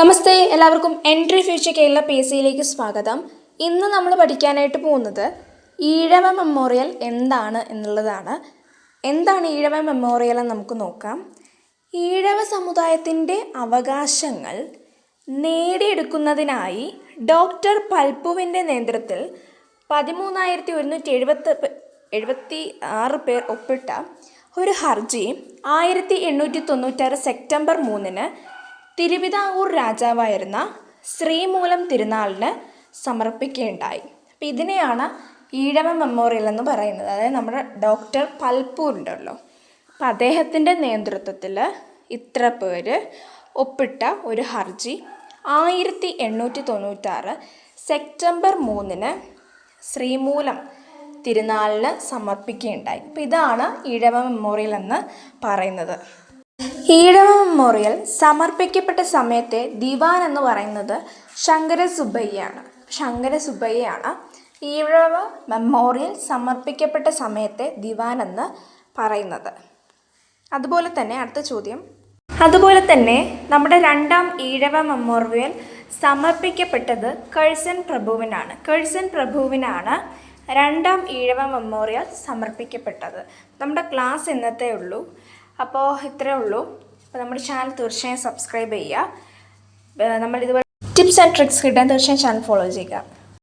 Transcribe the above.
നമസ്തേ എല്ലാവർക്കും entry future Kerala P S സിയിലേക്ക് സ്വാഗതം. ഇന്ന് നമ്മൾ പഠിക്കാനായിട്ട് പോകുന്നത് ഈഴവ മെമ്മോറിയൽ എന്താണ് എന്നുള്ളതാണ്. എന്താണ് ഈഴവ മെമ്മോറിയൽ എന്ന് നമുക്ക് നോക്കാം. ഈഴവ സമുദായത്തിന്റെ അവകാശങ്ങൾ നേടിയെടുക്കുന്നതിനായി ഡോക്ടർ പൽപ്പുവിന്റെ നേതൃത്വത്തിൽ പതിമൂന്നായിരത്തി ഒരുന്നൂറ്റി എഴുപത്തി എഴുപത്തി ആറ് പേർ ഒപ്പിട്ട ഒരു ഹർജി ആയിരത്തി എണ്ണൂറ്റി തൊണ്ണൂറ്റാറ് സെപ്റ്റംബർ മൂന്നിന് തിരുവിതാംകൂർ രാജാവായിരുന്ന ശ്രീമൂലം തിരുനാളിന് സമർപ്പിക്കുകയുണ്ടായി. അപ്പം ഇതിനെയാണ് ഈഴവ മെമ്മോറിയൽ എന്ന് പറയുന്നത്. അതായത് നമ്മുടെ ഡോക്ടർ പൽപ്പൂരുണ്ടല്ലോ. അപ്പം അദ്ദേഹത്തിന്റെ നേതൃത്വത്തിൽ ഇത്ര പേര് ഒപ്പിട്ട ഒരു ഹർജി ആയിരത്തി എണ്ണൂറ്റി തൊണ്ണൂറ്റാറ് സെപ്റ്റംബർ മൂന്നിന് ശ്രീമൂലം തിരുനാളിന് സമർപ്പിക്കുകയുണ്ടായി. അപ്പം ഇതാണ് ഈഴവ മെമ്മോറിയൽ എന്ന് പറയുന്നത്. ഈഴവ മെമ്മോറിയൽ സമർപ്പിക്കപ്പെട്ട സമയത്തെ ദിവാൻ എന്ന് പറയുന്നത് ശങ്കര സുബ്ബയ്യാണ് ശങ്കര സുബ്ബയ്യാണ് ഈഴവ മെമ്മോറിയൽ സമർപ്പിക്കപ്പെട്ട സമയത്തെ ദിവാൻ എന്ന് പറയുന്നത്. അതുപോലെ തന്നെ അടുത്ത ചോദ്യം. അതുപോലെ തന്നെ നമ്മുടെ രണ്ടാം ഈഴവ മെമ്മോറിയൽ സമർപ്പിക്കപ്പെട്ടത് കഴ്സൻ പ്രഭുവിനാണ്. കഴ്സൻ പ്രഭുവിനാണ് രണ്ടാം ഈഴവ മെമ്മോറിയൽ സമർപ്പിക്കപ്പെട്ടത്. നമ്മുടെ ക്ലാസ് ഇന്നത്തെ ഉള്ളൂ. അപ്പോൾ ഇത്രയേ ഉള്ളൂ. അപ്പോൾ നമ്മുടെ ചാനൽ തീർച്ചയായും സബ്സ്ക്രൈബ് ചെയ്യുക. നമ്മൾ ഇതുപോലെ ടിപ്സ് ആൻഡ് ട്രിക്സ് കിട്ടാൻ തീർച്ചയായും ചാനൽ ഫോളോ ചെയ്യുക.